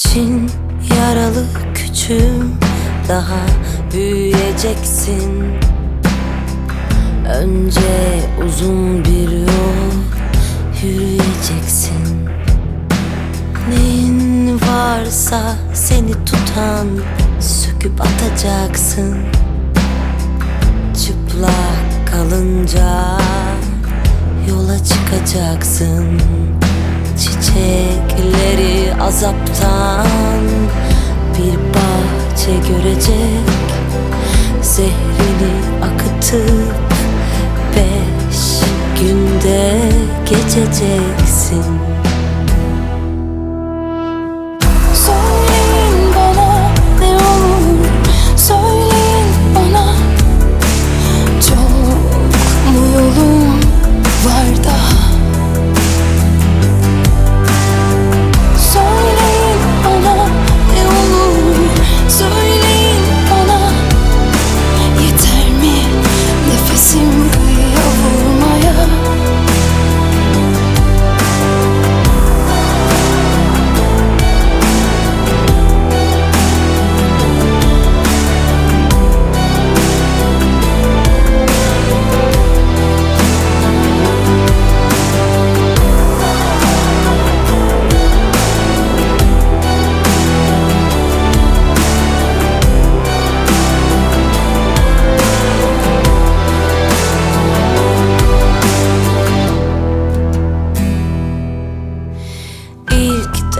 için yaralı küçüğüm Daha büyüyeceksin. Önce uzun bir yol yürüyeceksin. Neyin varsa seni tutan söküp atacaksın. Çıplak kalınca yola çıkacaksın azaptan bir bahçe görecek. Zehrini akıtıp beş günde geçeceksin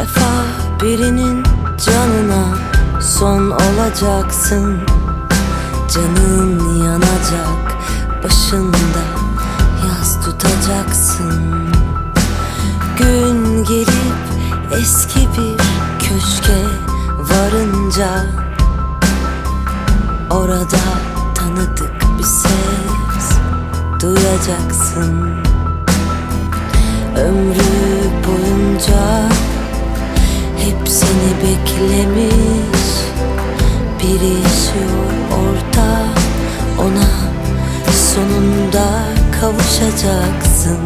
defa birinin canına son olacaksın. Canın yanacak başında yaz tutacaksın. Gün gelip eski bir köşke varınca Orada tanıdık bir ses duyacaksın. Ömrü beklemiş. Biri yaşıyor orada ona sonunda kavuşacaksın